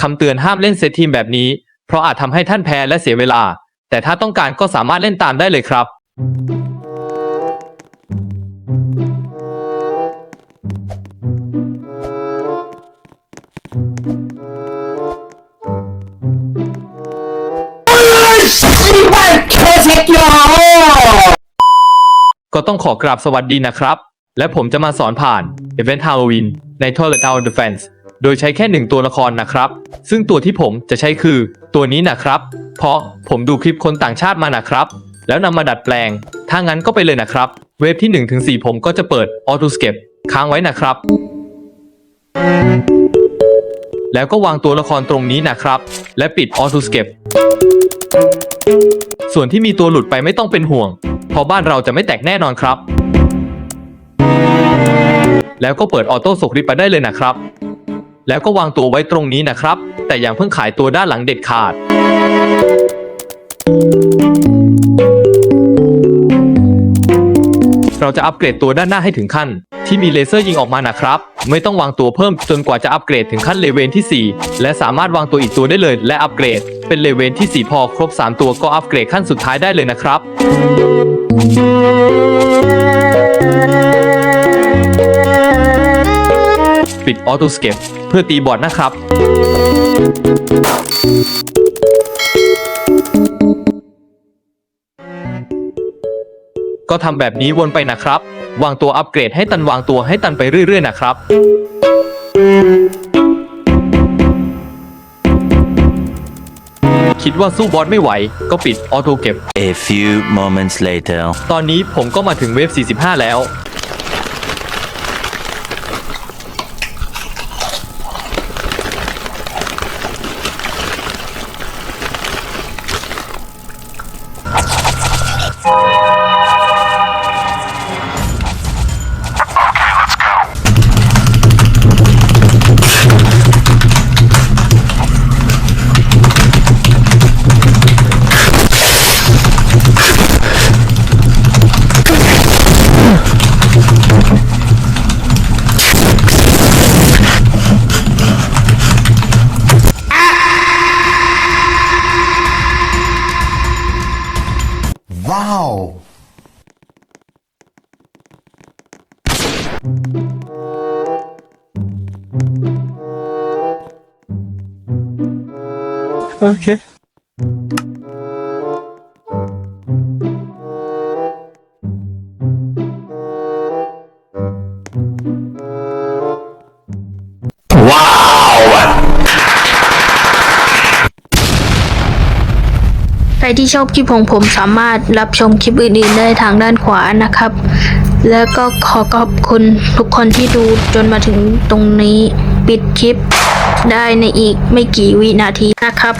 คำเตือนห้ามเล่นเซตทีมแบบนี้ เพราะอาจทำให้ท่านแพ้และเสียเวลา แต่ถ้าต้องการก็สามารถเล่นตามได้เลยครับ ก็ต้องขอกราบสวัสดีนะครับ และผมจะมาสอนผ่าน Event Halloween ใน Toilet Tower Defense โดยใช้แค่หนึ่งตัวละครนะครับ ซึ่งตัวที่ผมจะใช้คือ ตัวนี้นะครับ เพราะผมดูคลิปคนต่างชาติมานะครับ แล้วนำมาดัดแปลง ถ้างั้นก็ไปเลยนะครับ เวฟที่1-4ผมก็จะเปิด Autoscape ค้างไว้นะครับ แล้วก็วางตัวละครตรงนี้นะครับ และปิด Autoscape ส่วนที่มีตัวหลุดไปไม่ต้องเป็นห่วง เพราะบ้านเราจะไม่แตกแน่นอนครับ แล้วก็เปิดออโต้สกริปไปได้เลยนะครับ แล้วก็วางตัวไว้ตรงนี้นะครับ แต่อย่างเพิ่งขายตัวด้านหลังเด็ดขาด เราจะอัปเกรดตัวด้านหน้าให้ถึงขั้น ที่มีเลเซอร์ยิงออกมานะครับ ไม่ต้องวางตัวเพิ่มจนกว่าจะอัปเกรดถึงขั้นเลเวนที่ 4 และสามารถวางตัวอีกตัวได้เลย และอัปเกรด เป็นเลเวนที่ 4 พอครบ 3 ตัวก็อัปเกรดขั้นสุดท้ายได้เลยนะครับ ปิดออโต้สเก็ปเพื่อตีบอร์ดนะครับ ก็ทำแบบนี้วนไปนะครับ วางตัวอัปเกรดให้ตันวางตัวให้ตันไปเรื่อย ๆ นะครับคิดว่าสู้บอสไม่ไหว ก็ปิดออโต้เก็บ A few moments later. ตอนนี้ผมก็มาถึงเวฟ 45 แล้ว Wow! Okay. Wow! ใครที่ชอบคลิปของผมสามารถรับชมคลิปอื่นๆได้ทางด้านขวานะครับ แล้วก็ขอขอบคุณทุกคนที่ดูจนมาถึงตรงนี้ปิดคลิปได้ในอีกไม่กี่วินาทีนะครับ